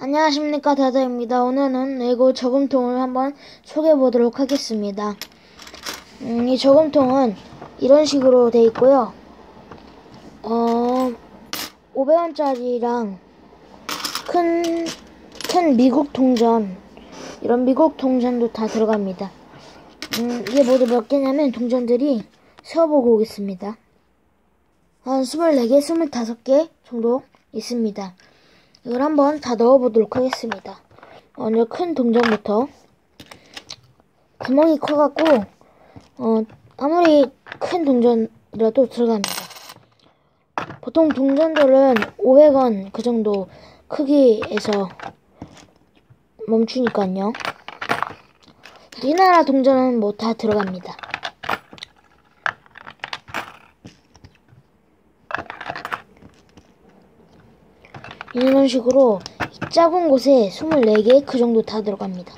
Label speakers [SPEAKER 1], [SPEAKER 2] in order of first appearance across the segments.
[SPEAKER 1] 안녕하십니까 다다입니다. 오늘은 레고 저금통을 한번 소개해 보도록 하겠습니다. 음, 이 저금통은 이런 식으로 돼 있고요. 어, 500원짜리랑 큰, 큰 미국 동전, 이런 미국 동전도 다 들어갑니다. 음, 이게 모두 몇 개냐면 동전들이 세어보고 오겠습니다. 한 24개, 25개 정도 있습니다. 이걸 한번 다 넣어보도록 하겠습니다. 먼저 큰 동전부터 구멍이 커갖고 어, 아무리 큰 동전이라도 들어갑니다. 보통 동전들은 500원 그 정도 크기에서 멈추니까요. 우리나라 동전은 뭐 다 들어갑니다. 이런 식으로 작은 곳에 24개 그 정도 다 들어갑니다.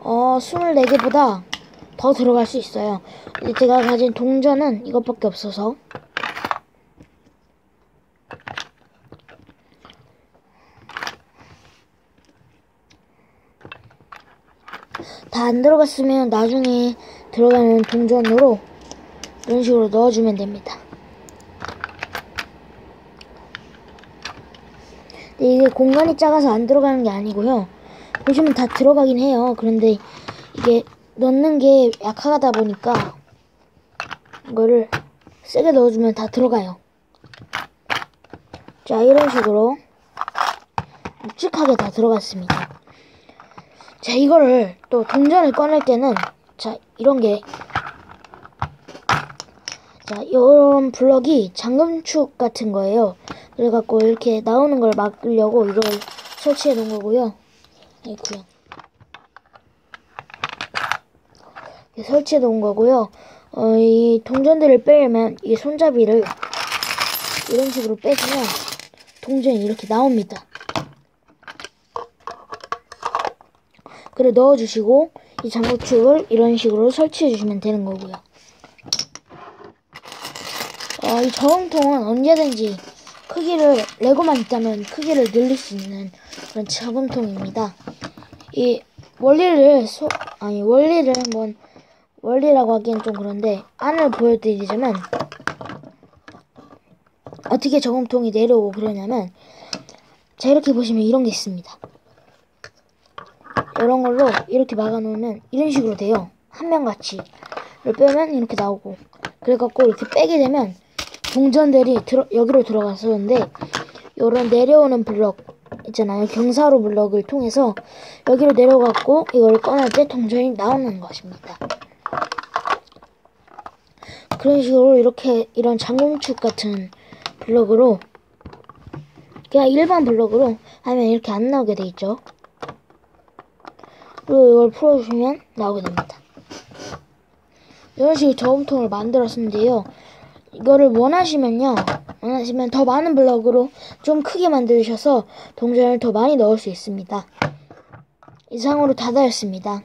[SPEAKER 1] 어, 24개보다 더 들어갈 수 있어요. 제가 가진 동전은 이것밖에 없어서 다 안 들어갔으면 나중에 들어가는 동전으로 이런 식으로 넣어주면 됩니다. 이게 공간이 작아서 안 들어가는 게 아니고요. 보시면 다 들어가긴 해요. 그런데 이게 넣는 게 약하다 보니까 이거를 세게 넣어주면 다 들어가요. 자 이런 식으로 묵직하게 다 들어갔습니다. 자 이거를 또 동전을 꺼낼 때는 자 이런 게 자, 이런 블럭이 잠금축 같은 거예요. 그래갖고 이렇게 나오는 걸 막으려고 이걸 설치해 놓은 거고요. 아이쿠요. 설치해 놓은 거고요. 어, 이 동전들을 빼려면 이 손잡이를 이런 식으로 빼주면 동전이 이렇게 나옵니다. 그래 넣어주시고 이 잠금축을 이런 식으로 설치해 주시면 되는 거고요. 어, 이 저금통은 언제든지 크기를 레고만 있다면 크기를 늘릴 수 있는 그런 저금통입니다. 이 원리를 소, 아니 원리를 한번 원리라고 하기엔 좀 그런데 안을 보여드리자면 어떻게 저금통이 내려오고 그러냐면 자 이렇게 보시면 이런 게 있습니다. 이런 걸로 이렇게 막아놓으면 이런 식으로 돼요. 한 면 같이 를 빼면 이렇게 나오고 그래갖고 이렇게 빼게 되면 동전들이 들어, 여기로 들어가서는데 이런 내려오는 블럭 있잖아요. 경사로 블럭을 통해서 여기로 내려갔고 이걸 꺼낼 때 동전이 나오는 것입니다. 그런 식으로 이렇게 이런 장공축 같은 블럭으로 그냥 일반 블럭으로 하면 이렇게 안 나오게 돼 있죠. 그리고 이걸 풀어주시면 나오게 됩니다. 이런 식으로 저음통을 만들었는데요. 이거를 원하시면요. 원하시면 더 많은 블럭으로 좀 크게 만드셔서 동전을 더 많이 넣을 수 있습니다. 이상으로 다 다였습니다.